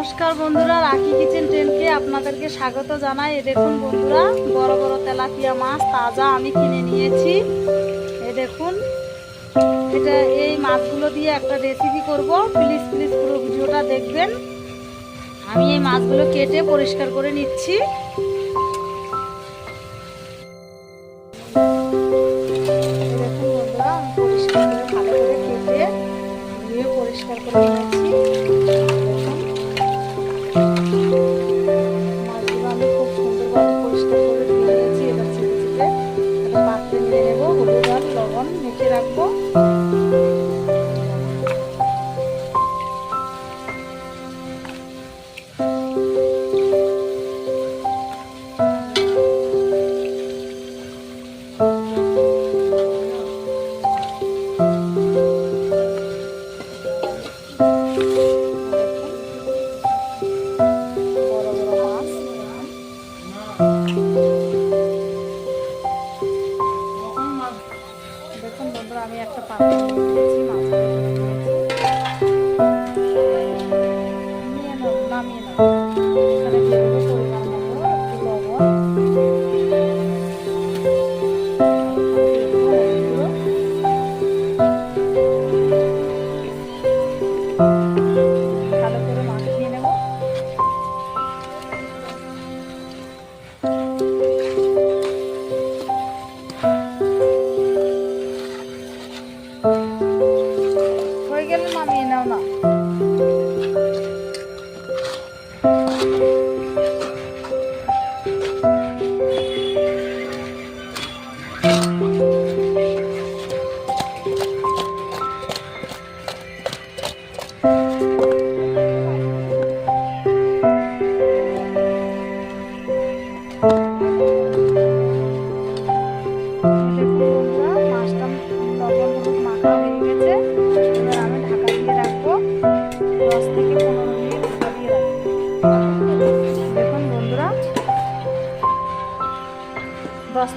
নমস্কার বন্ধুরা, রাখি কিচেন ট্রেনকে আপনাদেরকে স্বাগত জানাই। দেখুন বন্ধুরা, বড় বড় তেলাপিয়া মাছ তাজা আমি কিনে নিয়েছি। এ দেখুন, এটা এই মাছগুলো দিয়ে একটা রেসিপি করব। প্লিজ প্লিজ পুরো ভিডিওটা দেখবেন। আমি এই মাছগুলো কেটে পরিষ্কার করে নিচ্ছি।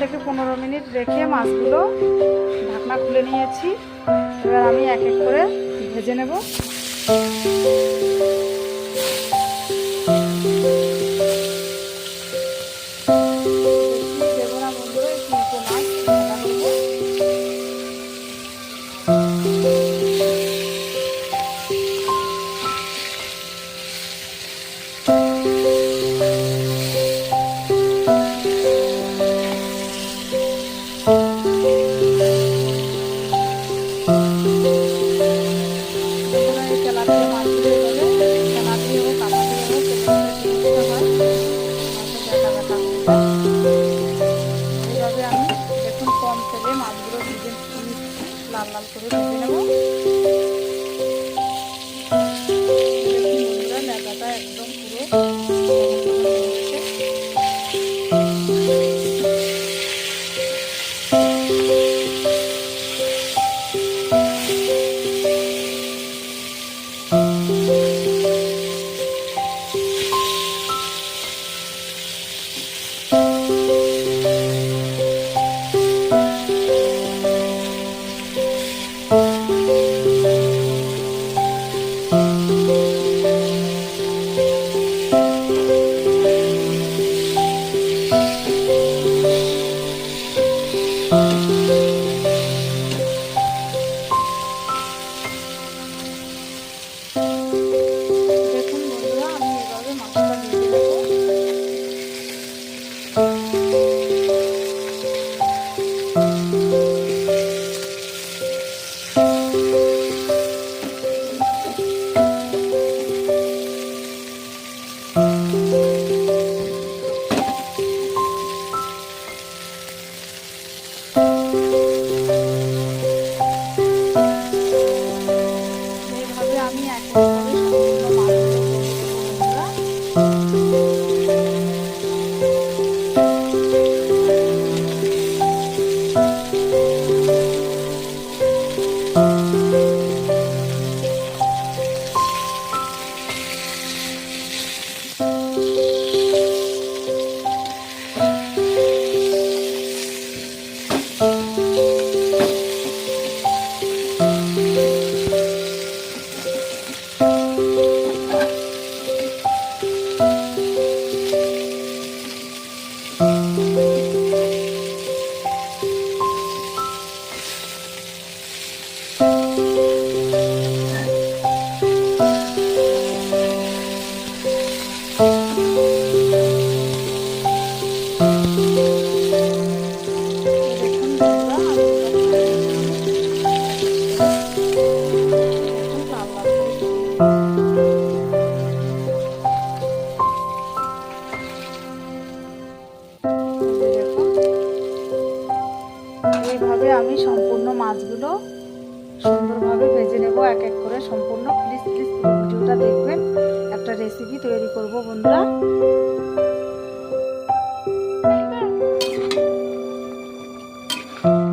থেকে পনেরো মিনিট রেখে মাছগুলো ঢাকনা খুলে নিয়েছি। এবার আমি এক এক করে ভেজে নেব।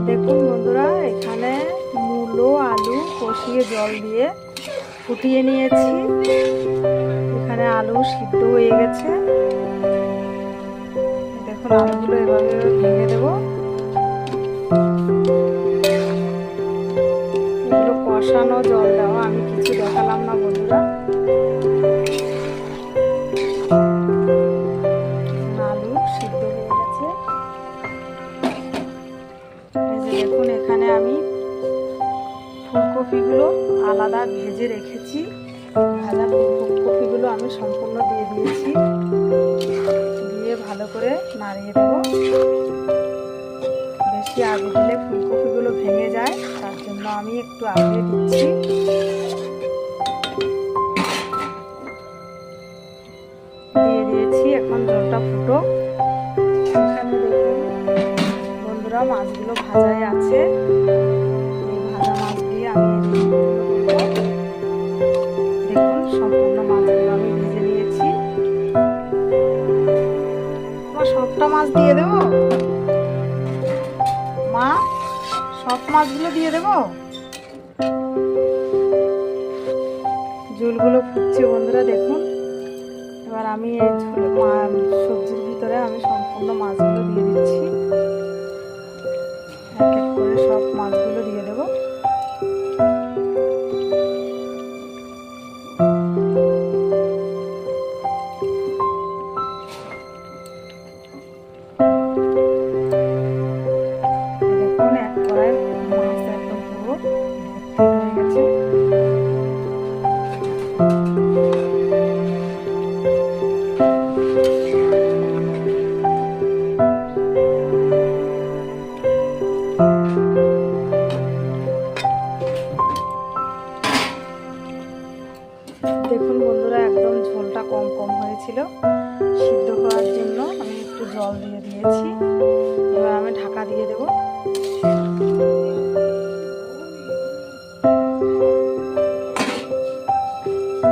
দেখুন বন্ধুরা, এখানে মূলো, আলু কষিয়ে জল দিয়ে ফুটিয়ে নিয়েছি। এখানে আলু সিদ্ধ হয়ে গেছে। দেখুন, আলুগুলো এভাবে ভেঙে দেবো। কষানো জল দেওয়া ফুলকপিগুলো আলাদা ভেজে রেখেছি। ভাজা ফুলকপিগুলো আমি সম্পূর্ণ দিয়ে দিয়েছি। দিয়ে ভালো করে নাড়িয়ে দেবো। বেশি আগে দিলে ফুলকপিগুলো ভেঙে যায়, তার জন্য আমি একটু আগে দিচ্ছি। দিয়ে দিয়েছি, এখন জলটা ফুটো। বন্ধুরা, মাছগুলো ভাজাই আছে। মাছ দিয়ে দেবো? মা, সব মাছগুলো দিয়ে দেবো? ঝোলগুলো ফুটছে বন্ধুরা, দেখুন। এবার আমি এই ঝোল সবজির ভিতরে আমি সম্পূর্ণ মাছগুলো দিয়ে দিচ্ছি। এক এক করে সব মাছগুলো দিয়ে দেবো। দেখুন বন্ধুরা, একদম ঝোলটা কম কম হয়েছিল। সিদ্ধ হওয়ার জন্য আমি একটু জল দিয়ে দিয়েছি। এবার আমি ঢাকা দিয়ে দেব।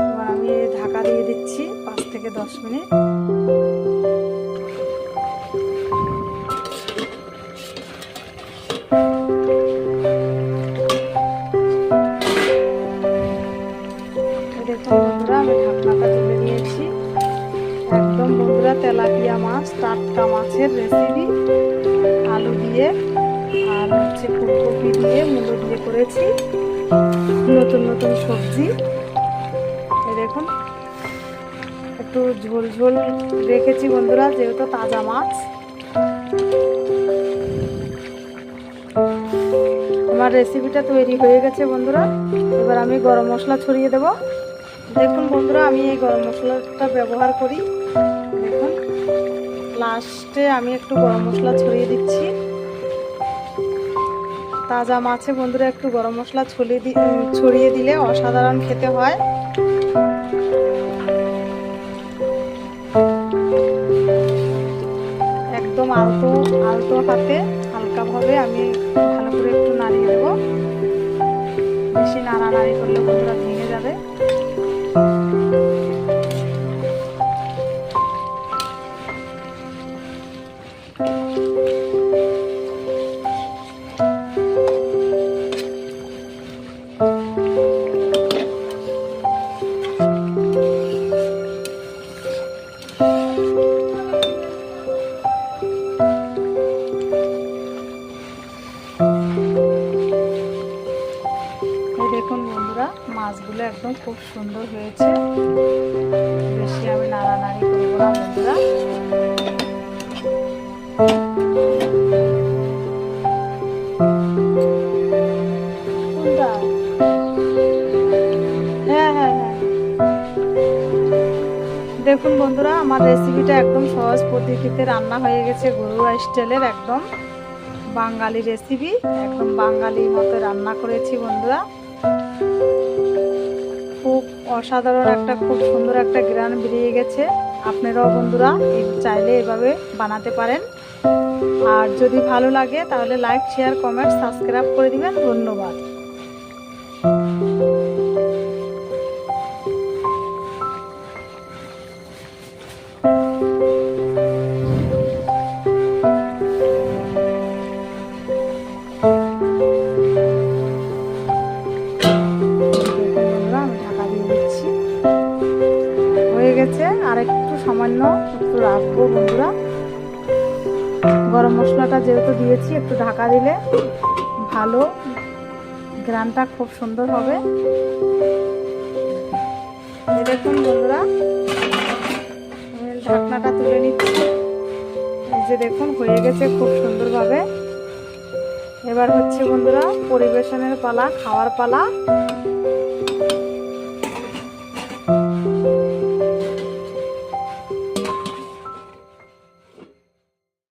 এবার আমি ঢাকা দিয়ে দিচ্ছি পাঁচ থেকে দশ মিনিট। নতুন সবজি। দেখুন, একটু ঝোল ঝোল রেখেছি বন্ধুরা, যেহেতু তাজা মাছ। আমার রেসিপিটা তৈরি হয়ে গেছে বন্ধুরা। এবার আমি গরম মশলা ছড়িয়ে দেব। দেখুন বন্ধুরা, আমি এই গরম মশলাটা ব্যবহার করি। দেখুন লাস্টে আমি একটু গরম মশলা ছড়িয়ে দিচ্ছি। তাজা মাছে বন্ধুরা একটু গরম মশলা ছড়িয়ে দি ছড়িয়ে দিলে অসাধারণ খেতে হয়। একদম আলতো আলতো হাতে, হালকাভাবে আমি ভালো করে একটু নাড়িয়ে দেবো। বেশি নাড়া নাড়ি করলে বন্ধুরা ভেঙে যাবে। খুব সুন্দর হয়েছে। বেশি আমি নাড়ানাড়ি করব না বন্ধুরা। হ্যাঁ হ্যাঁ হ্যাঁ। দেখুন বন্ধুরা, আমার রেসিপিটা একদম সহজ পদ্ধতিতে রান্না হয়ে গেছে গরুয়া স্টাইলের একদম। বাঙালি রেসিপি একদম বাঙালির মতো রান্না করেছি বন্ধুরা। অসাধারণ একটা খুব সুন্দর একটা গ্রান বেরিয়ে গেছে। আপনারাও বন্ধুরা চাইলে এভাবে বানাতে পারেন। আর যদি ভালো লাগে তাহলে লাইক শেয়ার কমেন্ট সাবস্ক্রাইব করে দিবেন। ধন্যবাদ। মশলাটা যেহেতু দিয়েছি, একটু ঢাকা দিলে ভালো। গ্রানটা খুব সুন্দর হবে। দেখুন বন্ধুরা, ঢাকনাটা তুলে নিচ্ছি। যে দেখুন, হয়ে গেছে খুব সুন্দরভাবে। এবার হচ্ছে বন্ধুরা, পরিবেশনের পালা, খাওয়ার পালা।